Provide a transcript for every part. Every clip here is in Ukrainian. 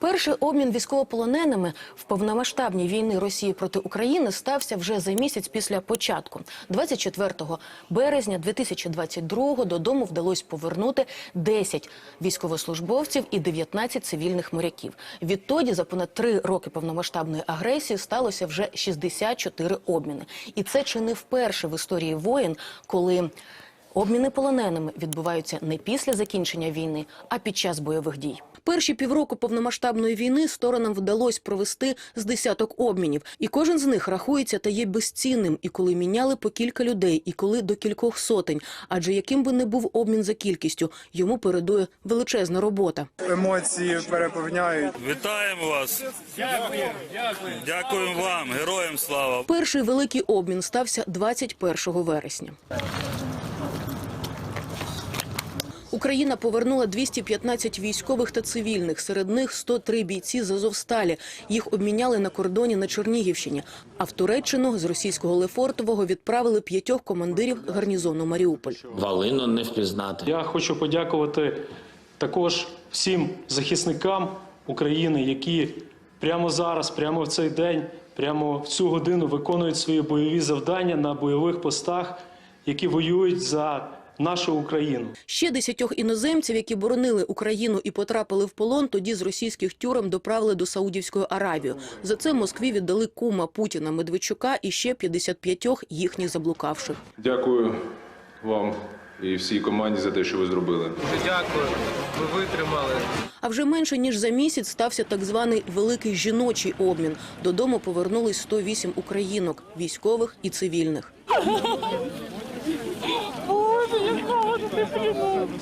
Перший обмін військовополоненими в повномасштабній війни Росії проти України стався вже за місяць після початку. 24 березня 2022 додому вдалося повернути 10 військовослужбовців і 19 цивільних моряків. Відтоді за понад три роки повномасштабної агресії сталося вже 64 обміни. І це чи не вперше в історії воєн, коли Обміни полоненими відбуваються не після закінчення війни, а під час бойових дій. Перші півроку повномасштабної війни сторонам вдалося провести з десяток обмінів, і кожен з них рахується та є безцінним. І коли міняли по кілька людей, і коли до кількох сотень. Адже яким би не був обмін за кількістю, йому передує величезна робота. Емоції переповняють. Вітаємо вас! Дякуємо вам, героям слава! Перший великий обмін стався 21 вересня. Україна повернула 215 військових та цивільних. Серед них 103 бійці з Азовсталі. Їх обміняли на кордоні на Чернігівщині. А в Туреччину з російського Лефортового відправили п'ятьох командирів гарнізону Маріуполь. Валину не впізнати. Я хочу подякувати також всім захисникам України, які прямо зараз, прямо в цей день, прямо в цю годину виконують свої бойові завдання на бойових постах, які воюють за нашу Україну. Ще десятьох іноземців, які боронили Україну і потрапили в полон, тоді з російських тюрем доправили до Саудівської Аравії. За це Москві віддали кума Путіна Медведчука і ще 55 їхніх заблукавших. Дякую вам і всій команді за те, що ви зробили. Дякую, ви витримали. А вже менше ніж за місяць стався так званий великий жіночий обмін. Додому повернулись 108 українок, військових і цивільних.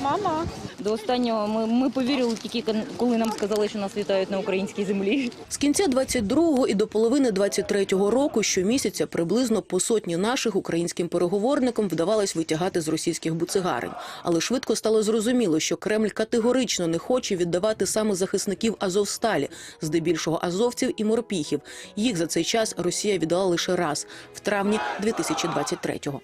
Мама. До останнього ми, ми повірили тільки коли нам сказали, що нас вітають на українській землі. З кінця 22-го і до половини 23-го року щомісяця приблизно по сотні наших українським переговорникам вдавалось витягати з російських буцегарень. Але швидко стало зрозуміло, що Кремль категорично не хоче віддавати саме захисників Азовсталі, здебільшого азовців і морпіхів. Їх за цей час Росія віддала лише раз в травні 2023-го.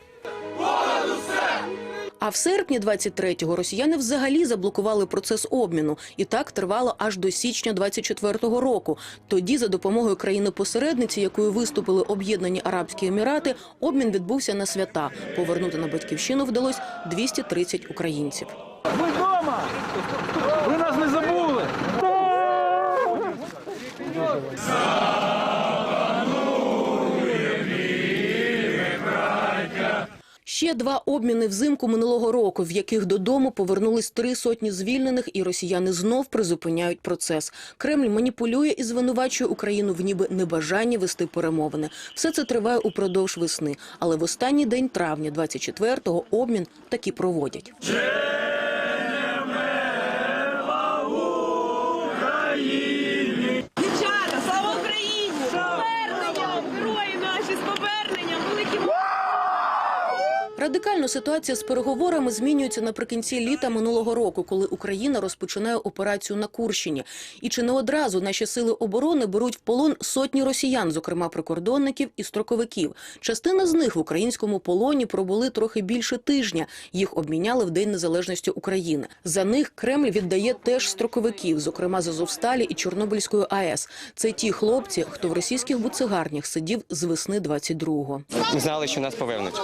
А в серпні 23-го росіяни взагалі заблокували процес обміну, і так тривало аж до січня 24-го року. Тоді, за допомогою країни-посередниці, якою виступили Об'єднані Арабські Емірати, обмін відбувся на свята. Повернути на батьківщину вдалось 230 українців. Ви вдома! Ви нас не Ще два обміни взимку минулого року, в яких додому повернулись три сотні звільнених, і росіяни знов призупиняють процес. Кремль маніпулює і звинувачує Україну в ніби небажанні вести перемовини. Все це триває упродовж весни, але в останній день травня, 24-го, обмін таки проводять. Дівчата, слава Україні! З поверненням! Герої наші з поверненням! Великі Радикально ситуація з переговорами змінюється наприкінці літа минулого року, коли Україна розпочинає операцію на Курщині. І чи не одразу наші сили оборони беруть в полон сотні росіян, зокрема прикордонників і строковиків. Частина з них в українському полоні пробули трохи більше тижня. Їх обміняли в День Незалежності України. За них Кремль віддає теж строковиків, зокрема з Азовсталі і Чорнобильської АЕС. Це ті хлопці, хто в російських буцегарнях сидів з весни 22-го. Знали, що нас повернуть.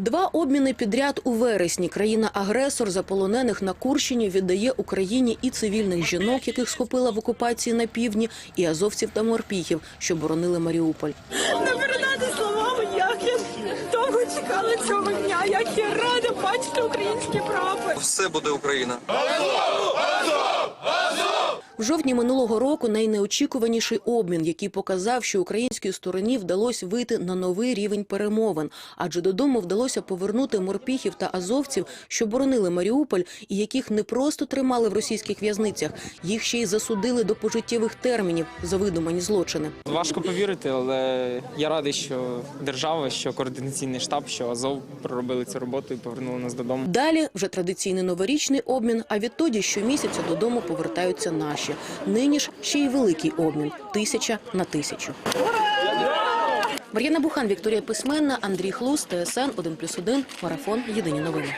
Два обміни підряд у вересні. Країна-агресор за полонених на Курщині віддає Україні і цивільних жінок, яких схопила в окупації на півдні, і азовців та морпіхів, що боронили Маріуполь. не передати словами, як я довго чекала цього дня, як я рада бачити український прапор. Все буде Україна. В жовтні минулого року найнеочікуваніший обмін, який показав, що українській стороні вдалося вийти на новий рівень перемовин, адже додому вдалося повернути морпіхів та азовців, що боронили Маріуполь, і яких не просто тримали в російських в'язницях, їх ще й засудили до пожиттєвих термінів за видумані злочини. Важко повірити, але я радий, що держава, що координаційний штаб, що Азов проробили цю роботу і повернули нас додому. Далі вже традиційний новорічний обмін. А відтоді щомісяця додому повертаються наші. Нині ж ще й великий обмін тисяча на тисячу. Мар'яна Бухан, Вікторія Письменна, Андрій Хлус, ТСН 1+,1, Марафон. Єдині новини.